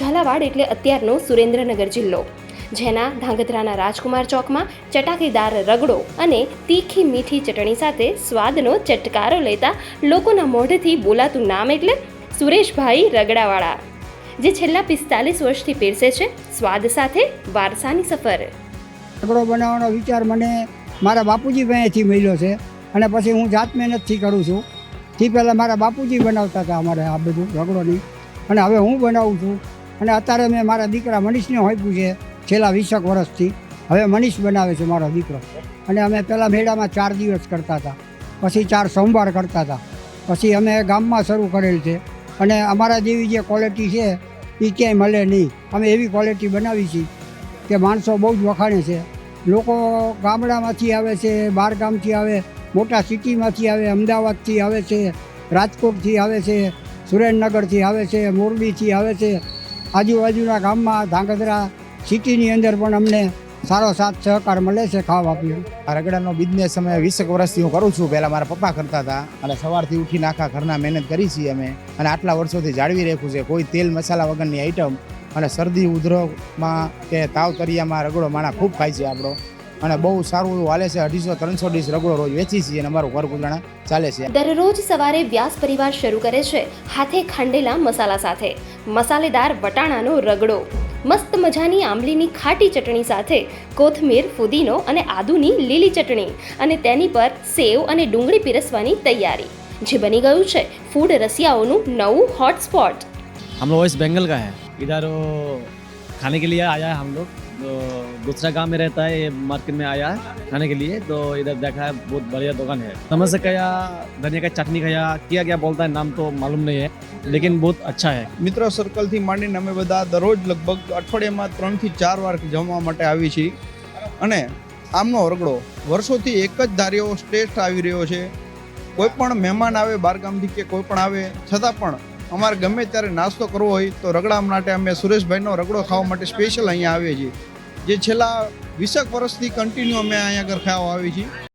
ઝાલાવાડ એટલે અત્યારનો સુરેન્દ્રનગર જિલ્લો, જેના ધાંગધ્રાના રાજકુમાર ચોકમાં ચટાકેદાર રગડો અને તીખી મીઠી ચટણી સાથે સ્વાદનો ચટકારો લેતા લોકોના મોઢેથી બોલાતું નામ એટલે સુરેશભાઈ રગડાવાળા, જે છેલ્લા પિસ્તાલીસ વર્ષથી પીરસે છે સ્વાદ સાથે વારસાની સફર. રગડો બનાવવાનો વિચાર મને મારા બાપુજી પાસેથી મળ્યો છે અને પછી હું જાત મહેનતથી કરું છું. તે પહેલાં મારા બાપુજી બનાવતા હતા અમારે આ બધું રગડોની અને હવે હું બનાવું છું. અને અત્યારે મેં મારા દીકરા મનીષને હોપ્યું છે છેલ્લા વીસેક વર્ષથી. હવે મનીષ બનાવે છે મારો દીકરો. અને અમે પહેલાં મેળામાં ચાર દિવસ કરતા હતા. પછી ચાર સોમવાર કરતા હતા. પછી અમે ગામમાં શરૂ કરેલ છે. અને અમારા જેવી જે ક્વોલિટી છે એ ક્યાંય મળે નહીં. અમે એવી ક્વોલિટી બનાવી છીએ કે માણસો બહુ જ વખાણે છે. લોકો ગામડામાંથી આવે છે, બહાર ગામથી આવે, મોટા સિટીમાંથી આવે, અમદાવાદથી આવે છે, રાજકોટથી આવે છે, સુરેન્દ્રનગરથી આવે છે, મોરબીથી આવે છે આજુબાજુના ગામમાં ધાંગધ્રા સિટીની અંદર પણ અમને સારો સાથ સહકાર મળે છે ખાવા પીવા. રગડાનો બિઝનેસ અમે વીસેક વર્ષથી હું કરું છું. પહેલાં મારા પપ્પા કરતા હતા અને સવારથી ઉઠીને આખા ઘરના મહેનત કરી છીએ અમે. અને આટલા વર્ષોથી જાળવી રાખ્યું છે. કોઈ તેલ મસાલા વગરની આઈટમ અને શરદી ઉધરોમાં કે તાવ તરિયામાં રગડો માણા ખૂબ ખાય છે આપણો. અને બહુ સારું એવું હાલે છે અઢીસો ત્રણસો ડીશ રગડો રોજ વેચી છીએ અને અમારું ઘર ગુજારા ચાલે છે દરરોજ સવારે વ્યાસ પરિવાર શરૂ કરે છે હાથે ખાંડેલા મસાલા સાથે મસાલેદાર વટાણાનો રગડો મસ્ત મજાની આંબલીની ખાટી ચટણી સાથે કોથમીર ફુદીનો અને આદુની લીલી ચટણી અને તેની પર સેવ અને ડુંગળી પીરસવાની તૈયારી જે બની ગયું છે ફૂડ રસિયાઓનું નવું હોટસ્પોટ हम लोग वेस्ट बंगाल का है इधर वो खाने के लिए आया है हम लोग तो दूसरा गांव में रहता है ये मार्केट में आया है खाने के लिए तो इधर देखा है बहुत बढ़िया दुकान है समझ से खाया धनिया का चटनी खाया क्या क्या बोलता है नाम तो मालूम नहीं है लेकिन बहुत अच्छा है મિત્ર સર્કલથી માંડીને અમે બધા દરરોજ લગભગ અઠવાડિયામાં ત્રણથી ચાર વાર જમવા માટે આવી છીએ અને આમનો રગડો વર્ષોથી એક જ ધાર્યો ટેસ્ટ આવી રહ્યો છે કોઈ પણ મહેમાન આવે બહારગામથી કે કોઈ પણ આવે છતાં પણ અમારે ગમે ત્યારે નાસ્તો કરવો હોય તો રગડા માટે અમે સુરેશભાઈનો રગડો ખાવા માટે સ્પેશિયલ અહીંયા આવીએ છીએ જે છેલ્લા વીસેક વર્ષથી કન્ટિન્યુ અમે અહીંયા આગળ ખાવા આવી છીએ.